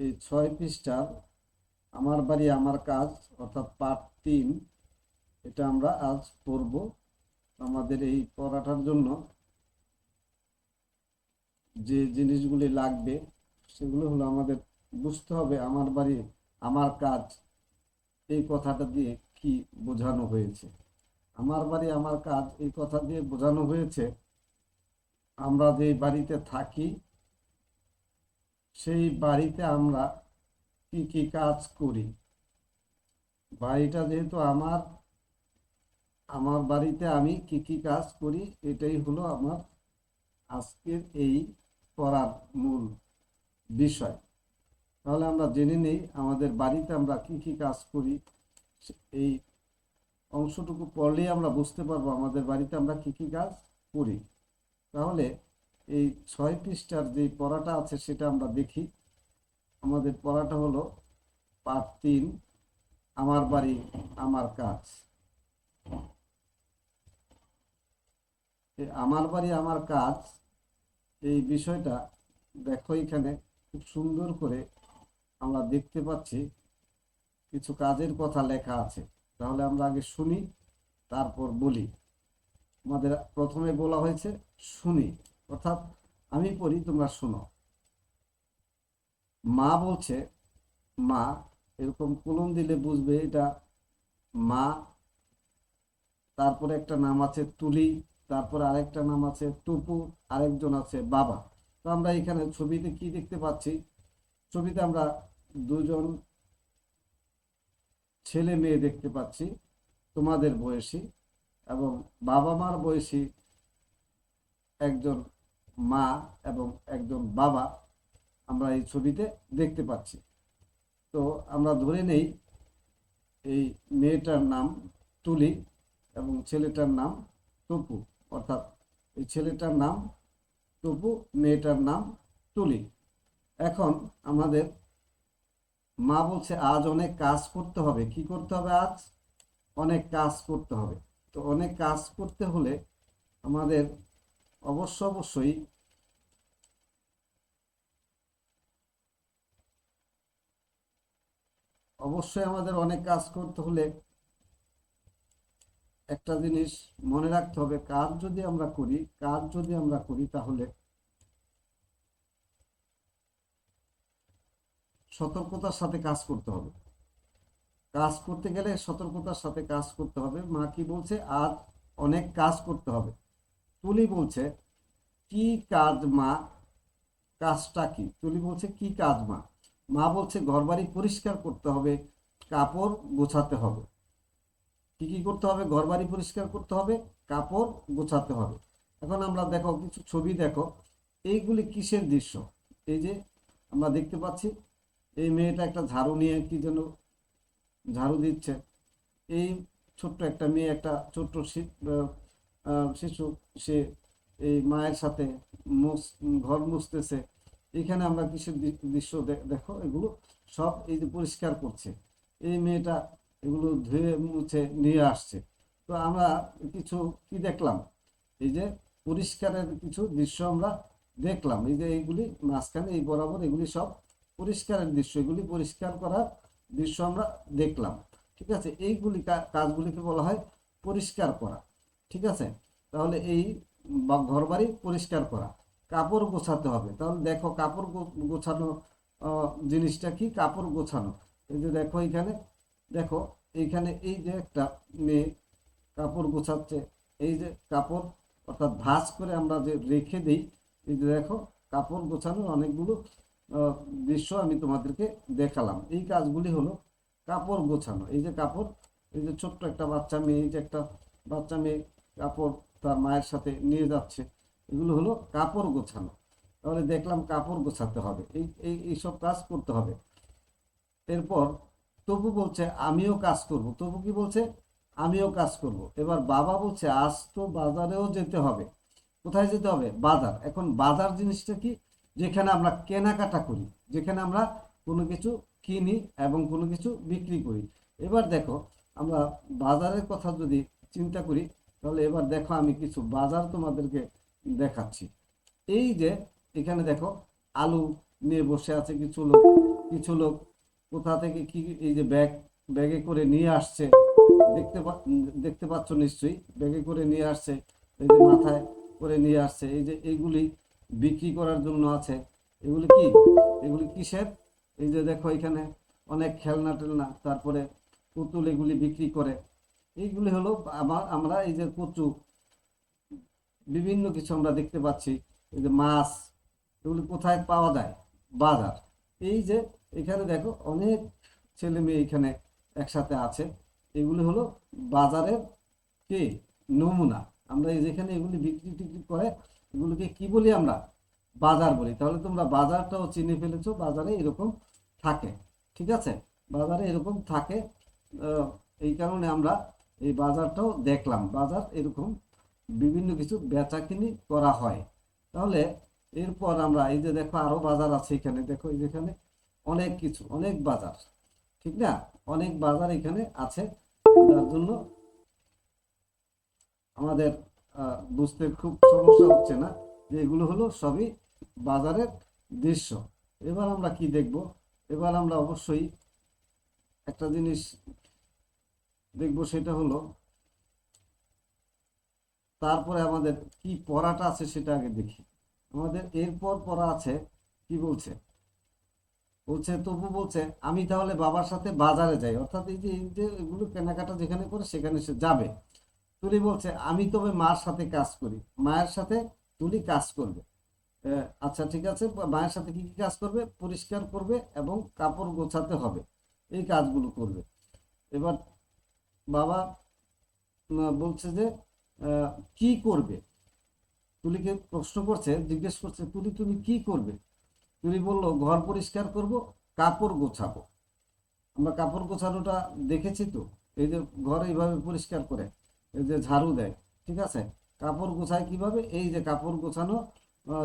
এই ছয় পৃষ্ঠার আমার বাড়ি, আমার কাজ, অর্থাৎ পার্ট তিন, এটা আমরা আজ পড়ব। আমাদের এই পড়াটার জন্য যে জিনিসগুলি লাগবে, সেগুলো হলো আমাদের বুঝতে হবে আমার বাড়ি, আমার কাজ, এই কথাটা দিয়ে কি বোঝানো হয়েছে। আমার বাড়ি, আমার কাজ, এই কথা দিয়ে বোঝানো হয়েছে। আমরা যে বাড়িতে থাকি সেই বাড়িতে আমরা কি কি কাজ করি? বাড়িটা যেহেতু আমার আমার বাড়িতে আমি কি কি কাজ করি এটাই হলো আমার আজকের এই পড়ার মূল বিষয়। তাহলে আমরা জেনে নেই আমাদের বাড়িতে আমরা কি কি কাজ করি। এই অংশটুকু পড়লেই আমরা বুঝতে পারব আমাদের বাড়িতে আমরা কি কি কাজ করি। তাহলে এই ছয় পৃষ্ঠার যে পড়াটা আছে সেটা আমরা দেখি। আমাদের পড়াটা হলো পার্ট তিন, আমার বাড়ি, আমার কাজ। আমার বাড়ি, আমার কাজ, এই বিষয়টা দেখো এখানে খুব সুন্দর করে আমরা দেখতে পাচ্ছি। কিছু কাজের কথা লেখা আছে। তাহলে আমরা আগে শুনি, তারপর বলি। আমাদের প্রথমে বলা হয়েছে, শুনি। অর্থাৎ আমি পড়ি, তোমরা শোনো। মা বলছে, মা, এরকম কলম দিলে বুঝবে এটা মা, তারপরে একটা নাম আছে তুলি, তারপরে আরেকটা নাম আছে টুপু, আরেকজন আছে বাবা। তো আমরা এখানে ছবিতে কি দেখতে পাচ্ছি? ছবিতে আমরা দুজন ছেলে মেয়ে দেখতে পাচ্ছি, তোমাদের বয়সী, এবং বাবা মার বয়সী একজন মা এবং একজন বাবা আমরা এই ছবিতে দেখতে পাচ্ছি। তো আমরা ধরে নেই, এই মেয়েটার নাম তুলি এবং ছেলেটার নাম টপু। অর্থাৎ এই ছেলেটার নাম টপু, মেয়েটার নাম তুলি। এখন আমাদের মা বলছে, আজ অনেক কাজ করতে হবে। কি করতে হবে আজ? অনেক কাজ করতে হবে। তো অনেক কাজ করতে হলে আমাদের অবশ্য অবশ্যই অবশ্যই আমাদের অনেক কাজ করতে হলে একটা জিনিস মনে রাখতে হবে, কাজ যদি আমরা করি, কাজ যদি আমরা করি তাহলে সতর্কতার সাথে কাজ করতে হবে। কাজ করতে গেলে সতর্কতার সাথে কাজ করতে হবে। মা কি বলছে? আজ অনেক কাজ করতে হবে। তুলি বলছে, কি কাজ মা? কাজটা কি? তুলি বলছে, কি কাজ মা? মা বলছে, ঘরবাড়ি পরিষ্কার করতে হবে, কাপড় গোছাতে হবে। কি কি করতে হবে? ঘরবাড়ি পরিষ্কার করতে হবে, কাপড় গোছাতে হবে। এখন আমরা দেখো, কিছু ছবি দেখো। এইগুলি কিসের দৃশ্য? এই যে আমরা দেখতে পাচ্ছি, এই মেয়েটা একটা ঝাড়ু নিয়ে কি যেন ঝাড়ু দিচ্ছে। এই ছোট্ট একটা মেয়ে, একটা ছোট্ট শিশু, সে এই মায়ের সাথে ঘর মুছতেছে। এখানে আমরা দৃ- দৃশ্য দেখো, এগুলো সব এই যে পরিষ্কার করছে। এই মেয়েটা এগুলো ধুয়ে মুছে নিয়ে আসছে। তো আমরা কিছু কি দেখলাম? এই যে পরিষ্কারের কিছু দৃশ্য আমরা দেখলাম। এই যে এইগুলি মাঝখানে, এই বরাবর এগুলি সব পরিষ্কারের দৃশ্য। এগুলি পরিষ্কার করার দৃশ্য আমরা দেখলাম। ঠিক আছে? এইগুলি কাজগুলিকে বলা হয় পরিষ্কার করা। ঠিক আছে? তাহলে এই ঘরবাড়ি পরিষ্কার করা। কাপড় গোছাতে হবে। তাহলে দেখো কাপড় গোছানো জিনিসটা কি? কাপড় গোছানো। এই যে দেখো এখানে, দেখো এইখানে এই যে একটা মেয়ে কাপড় গোছাচ্ছে। এই যে কাপড় অর্থাৎ ভাঁজ করে আমরা যে রেখে দিই, এই যে দেখো কাপড় গোছানোর অনেকগুলো দৃশ্য আমি তোমাদেরকে দেখালাম। এই কাজগুলি হলো কাপড় গোছানো। এই যে কাপড়, এই যে ছোট্ট একটা বাচ্চা মেয়ে, এই যে একটা বাচ্চা মেয়ে কাপড় তার মায়ের সাথে নিয়ে যাচ্ছে। এগুলো হলো কাপড় গোছানো। তাহলে দেখলাম কাপড় গোছাতে হবে। এই এই এইসব কাজ করতে হবে। এরপর তবু বলছে, আমিও কাজ করব। তবু কি বলছে? আমিও কাজ করব। এবার বাবা বলছে, আজ তো বাজারেও যেতে হবে। কোথায় যেতে হবে? বাজার। এখন বাজার জিনিসটা কি? যেখানে আমরা কেনাকাটা করি, যেখানে আমরা কোনো কিছু কিনি এবং কোনো কিছু বিক্রি করি। এবার দেখো, আমরা বাজারের কথা যদি চিন্তা করি, তাহলে এবার দেখো আমি কিছু বাজার তোমাদেরকে দেখাচ্ছি। এই যে, এখানে দেখো, আলু নিয়ে বসে আছে কিছু লোক কিছু লোক কোথা থেকে কি, এই যে ব্যাগ, ব্যাগে করে নিয়ে আসছে। দেখতে দেখতে পাচ্ছ নিশ্চয়ই, ব্যাগে করে নিয়ে আসছে, এই যে মাথায় করে নিয়ে আসছে। এই যে এইগুলি বিক্রি করার জন্য আছে। এগুলি কি? এগুলি কিসের? এই যে দেখো এখানে অনেক খেলনা টেলনা, তারপরে পুতুল এগুলি বিক্রি করে। এইগুলি হলো আমার আমরা এই যে কচু বিভিন্ন কিছু আমরা দেখতে পাচ্ছি, এই যে মাছ, এগুলি কোথায় পাওয়া যায়? বাজার। এই যে এখানে দেখো অনেক ছেলে মেয়ে এখানে একসাথে আছে। এগুলি হলো বাজারের কি? নমুনা। আমরা এই যেখানে এগুলি বিক্রি টিক্রি করে, এগুলোকে কি বলি আমরা? বাজার বলি। তাহলে তোমরা বাজারটাও চিনে ফেলেছো, বাজারে এরকম থাকে। ঠিক আছে? বাজারে এরকম থাকে। এই কারণে আমরা এই বাজারটাও দেখলাম। বাজার এরকম বিভিন্ন কিছু বেচাকিনি করা হয়। তাহলে এরপর আমরা এই যে দেখো আরও বাজার আছে এখানে, দেখো এই যেখানে অনেক কিছু, অনেক বাজার, ঠিক না? অনেক বাজার এখানে আছে। যার জন্য আমাদের বুঝতে খুব সমস্যা হচ্ছে না যে এগুলো হলো সবই বাজারের দৃশ্য। এবার আমরা কি দেখব? এবার আমরা অবশ্যই একটা জিনিস দেখব, সেটা হলো তারপরে আমাদের কি পড়াটা আছে সেটা আগে দেখি। আমাদের এরপর পড়া আছে, কি বলছে? বলছে, তবু বলছে, আমি তাহলে বাবার সাথে বাজারে যাই। অর্থাৎ এই যে এই যে এগুলো কেনাকাটা যেখানে করে সেখানে সে যাবে। তুলি বলছে, আমি তবে মার সাথে কাজ করি। মায়ের সাথে তুলি কাজ করবে। আচ্ছা ঠিক আছে মায়ের সাথে কি কি কাজ করবে? পরিষ্কার করবে এবং কাপড় গোছাতে হবে। এই কাজগুলো করবে। এবার বাবা বলছে যে কি করবে? তুলিকে প্রশ্ন করছে, জিজ্ঞেস করছে, তুলি, তুমি কি করবে? তুলি বলল, ঘর পরিষ্কার করব, কাপড় গোছাবো। আমরা কাপড় গোছানোটা দেখেছি তো, এই যে ঘর এইভাবে পরিষ্কার করে, এই যে ঝাড়ু দেয়, ঠিক আছে? কাপড় গোছায় কীভাবে? এই যে কাপড় গোছানো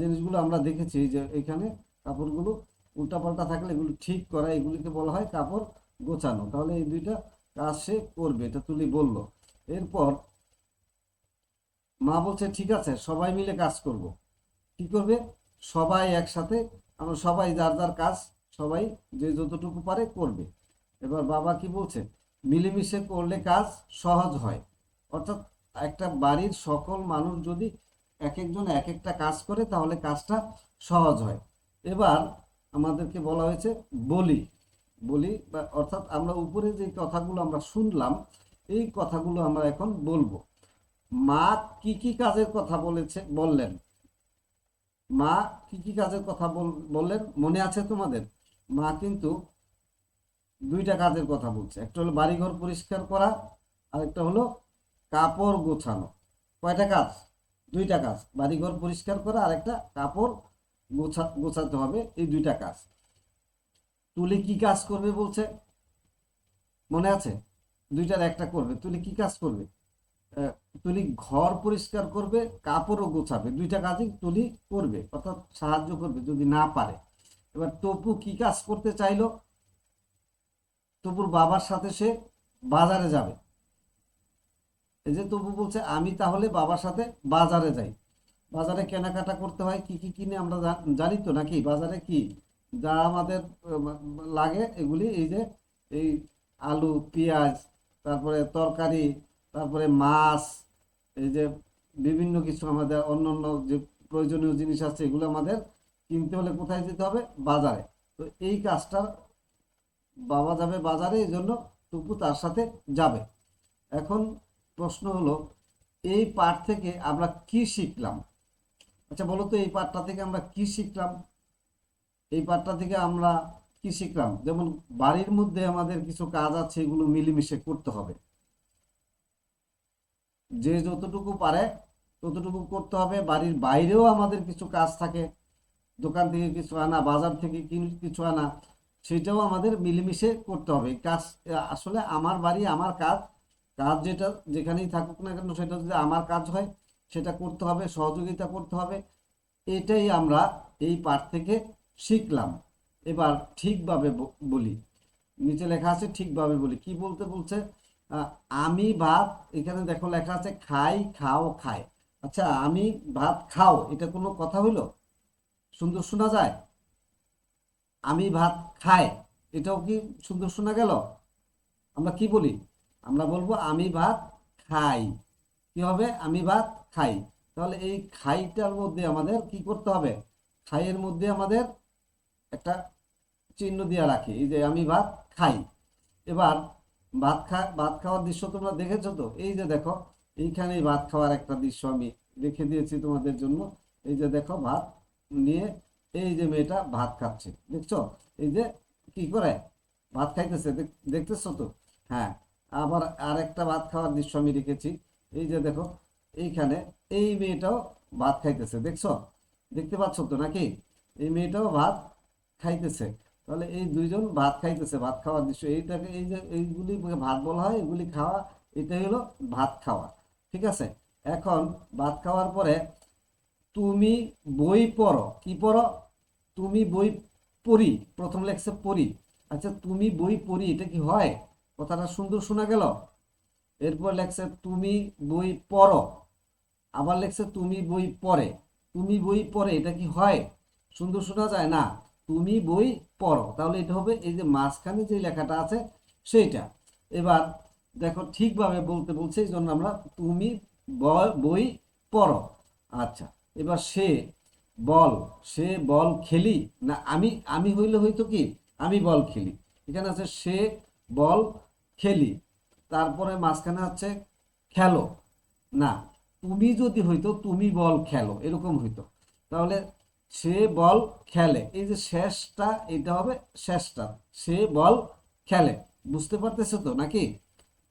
জিনিসগুলো আমরা দেখেছি, এই যে এখানে কাপড়গুলো উল্টাপাল্টা থাকলে এগুলো ঠিক করা, এগুলিকে বলা হয় কাপড় গোছানো। তাহলে এই দুইটা কাজ সে করবে, এটা তুলি বলল। এরপর মা বলছে, ঠিক আছে, সবাই মিলে কাজ করব। কি করবে? সবাই একসাথে, আমরা সবাই যার যার কাজ, সবাই যে যতটুকু পারে করবে। এবার বাবা কি বলছে? মিলেমিশে করলে কাজ সহজ হয়। অর্থাৎ একটা বাড়ির সকল মানুষ যদি এক একজন এক একটা কাজ করে, তাহলে কাজটা সহজ হয়। এবার আমাদেরকে বলা হয়েছে বলি। বলি বা অর্থাৎ আমরা উপরে যে কথাগুলো আমরা শুনলাম, এই কথাগুলো আমরা এখন বলব। মা কি কি কাজের কথা বলেছে, বললেন? মা কি কি কাজের কথা বল- বললেন? মনে আছে তোমাদের? মা কিন্তু দুইটা কাজের কথা বলছে। একটা হলো বাড়িঘর পরিষ্কার করা আর একটা হলো কাপড় গোছানো। কয়টা কাজ? দুইটা কাজ। বাড়িঘর পরিষ্কার করা আর একটা কাপড় গোছা, গোছাতে হবে, এই দুইটা কাজ। তুলি কি কাজ করবে বলছে? মনে আছে? দুইটার একটা করবে, তুলি কি কাজ করবে? তুলি ঘর পরিষ্কার করবে, কাপড়ও গোছাবে। দুইটা কাজই তুলি করবে, অর্থাৎ সাহায্য করবে যদি না পারে। এবার তপু কি কাজ করতে চাইলো? তপুর বাবার সাথে সে বাজারে যাবে। এই যে তপু বলছে, আমি তাহলে বাবার সাথে বাজারে যাই। বাজারে কেনাকাটা করতে হয়, কি কি কিনে আমরা জানি তো নাকি? বাজারে কি? যা আমাদের লাগে এগুলি, এই যে এই আলু, পেঁয়াজ, তারপরে তরকারি তারপরে মাছ, এই যে বিভিন্ন কিছু আমাদের অন্য অন্য যে প্রয়োজনীয় জিনিস আছে, এগুলো আমাদের কিনতে হলে কোথায় যেতে হবে? বাজারে। তো এই কাজটা বাবা যাবে বাজারে, এই জন্য টুকু তার সাথে যাবে। এখন প্রশ্ন হলো, এই পাঠ থেকে আমরা কি শিখলাম? আচ্ছা বলো তো, এই পাঠটা থেকে আমরা কি শিখলাম? এই পাঠটা থেকে আমরা কি শিখলাম? যেমন বাড়ির মধ্যে আমাদের কিছু কাজ আছে, এগুলো মিলেমিশে করতে হবে। যে যতটুকু পারে ততটুকু করতে হবে। বাড়ির বাইরেও আমাদের কিছু কাজ থাকে। দোকান থেকে কিছু আনা, বাজার থেকে কিছু আনা, সেটাও আমাদের মিলেমিশে করতে হবে। কাজ, আসলে আমার বাড়ি, আমার কাজ কাজ যেটা, যেখানেই থাকুক না কেন, সেটা যদি আমার কাজ হয়, সেটা করতে হবে, সহযোগিতা করতে হবে। এটাই আমরা এই পাঠ থেকে শিখলাম। এবার ঠিকভাবে বলি। নিচে লেখা আছে, ঠিকভাবে বলি। কি বলতে বলছে? আমি ভাত, এখানে দেখো লেখা আছে, খাই, খাও, খায়। আচ্ছা আমি ভাত খাও, এটা কোনো কথা হইল? সুন্দর শোনা যায়? আমি ভাত খাই, এটাও কি সুন্দর শোনা গেল? আমরা কি বলি? আমরা বলব, আমি ভাত খাই। কি হবে? আমি ভাত খাই। তাহলে এই খাইটার মধ্যে আমাদের কি করতে হবে? খাইয়ের মধ্যে আমাদের একটা চিহ্ন দিয়ে রাখি, এই যে আমি ভাত খাই। এবার ভাত খা, ভাত খাওয়ার দৃশ্য তোমরা দেখেছ তো? এই যে দেখো, এইখানেই ভাত খাওয়ার একটা দৃশ্য আমি রেখে দিয়েছি তোমাদের জন্য। এই যে দেখো, ভাত নিয়ে এই যে মেয়েটা ভাত খাচ্ছে, দেখছ? এই যে কি করে? ভাত খাইতেছে দেখতেছো তো? হ্যাঁ আবার আরেকটা ভাত খাওয়ার দৃশ্য আমি রেখেছি। এই যে দেখো, এইখানে এই মেয়েটাও ভাত খাইতেছে, দেখছ? দেখতে পাচ্ছ তো নাকি? এই মেয়েটাও ভাত খাইতেছে। তাহলে এই দুইজন ভাত খাইতেছে, ভাত খাওয়ার দৃশ্য। এইটাকে এই যে এইগুলি ভাত বলা হয়, এগুলি খাওয়া, এটাই হলো ভাত খাওয়া। ঠিক আছে? এখন ভাত খাওয়ার পরে তুমি বই পড়ো। কি পড়ো? তুমি বই পড়ি। প্রথম লেখছে পড়ি। আচ্ছা তুমি বই পড়ি, এটা কি হয়? কথাটা সুন্দর শোনা গেল? এরপর লেখছে, তুমি বই পড়ো। আবার লেখছে, তুমি বই পড়ে। তুমি বই পড়ে, এটা কি হয়? সুন্দর শোনা যায় না? তুমি বই পড়ো। তাহলে এটা হবে এই যে মাঝখানে যে লেখাটা আছে সেইটা। এবার দেখো ঠিকভাবে বলতে বলছে, এই জন্য আমরা তুমি বই পড়ো। আচ্ছা এবার সে বল সে বল খেলি না আমি আমি হইলে হয়তো কি? আমি বল খেলি। এখানে আছে সে বল খেলি। তারপরে মাঝখানে আছে খেলো। না, তুমি যদি হইতো তুমি বল খেলো, এরকম হইতো। তাহলে সে বল খেলে। এই যে শেষটা, এটা হবে শেষটা। সে বল খেলে। বুঝতে পারতেছো তো নাকি?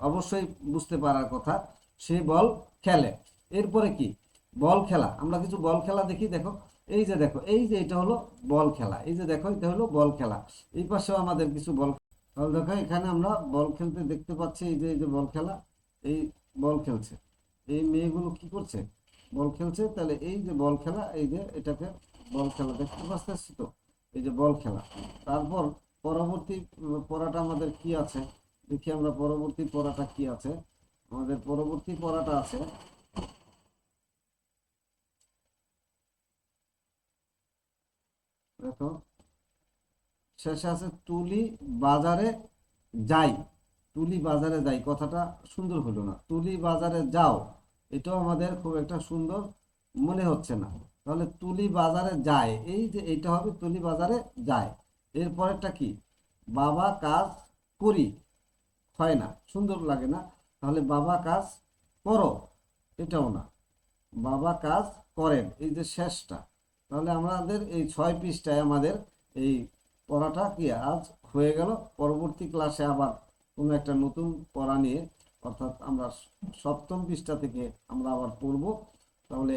অবশ্যই বুঝতে পারার কথা। সে বল খেলে। এরপরে কি? বল খেলা। আমরা কিছু বল খেলা দেখি, দেখো। এই যে দেখো, এই যে এটা হলো বল খেলা। এই যে দেখো, এটা হলো বল খেলা। এই পাশেও আমাদের কিছু বল তাহলে দেখো, এখানে আমরা বল খেলতে দেখতে পাচ্ছি এই যে এই যে বল খেলা। এই বল খেলছে। এই মেয়েগুলো কি করছে? বল খেলছে। তাহলে এই যে বল খেলা, এই যে এটাকে বল খেলা, দেখতে পাচ্ছি তো? এই যে বল খেলা। তারপর পরবর্তী, পড়াটা আমাদের কি আছে? দেখি আমরা পরবর্তী পড়াটা কি আছে? আমাদের পরবর্তী পড়াটা আছে। দেখো, শেষে আছে তুলি বাজারে যাই। তুলি বাজারে যাই, কথাটা সুন্দর হলো না। তুলি বাজারে যাও, এটাও আমাদের খুব একটা সুন্দর মনে হচ্ছে না। তাহলে তুলি বাজারে যায়। এই যে এইটা হবে তুলি বাজারে যায়। এরপরেরটা কি? বাবা কাজ করি। হয় না, সুন্দর লাগে না। তাহলে বাবা কাজ করো, এটাও না। বাবা কাজ করেন, এই যে শেষটা। তাহলে আমাদের এই ছয় পৃষ্ঠায় আমাদের এই পড়াটা কি আজ হয়ে গেল। পরবর্তী ক্লাসে আবার কোনো একটা নতুন পড়া নিয়ে, অর্থাৎ আমরা সপ্তম পৃষ্ঠা থেকে আমরা আবার পড়ব। তাহলে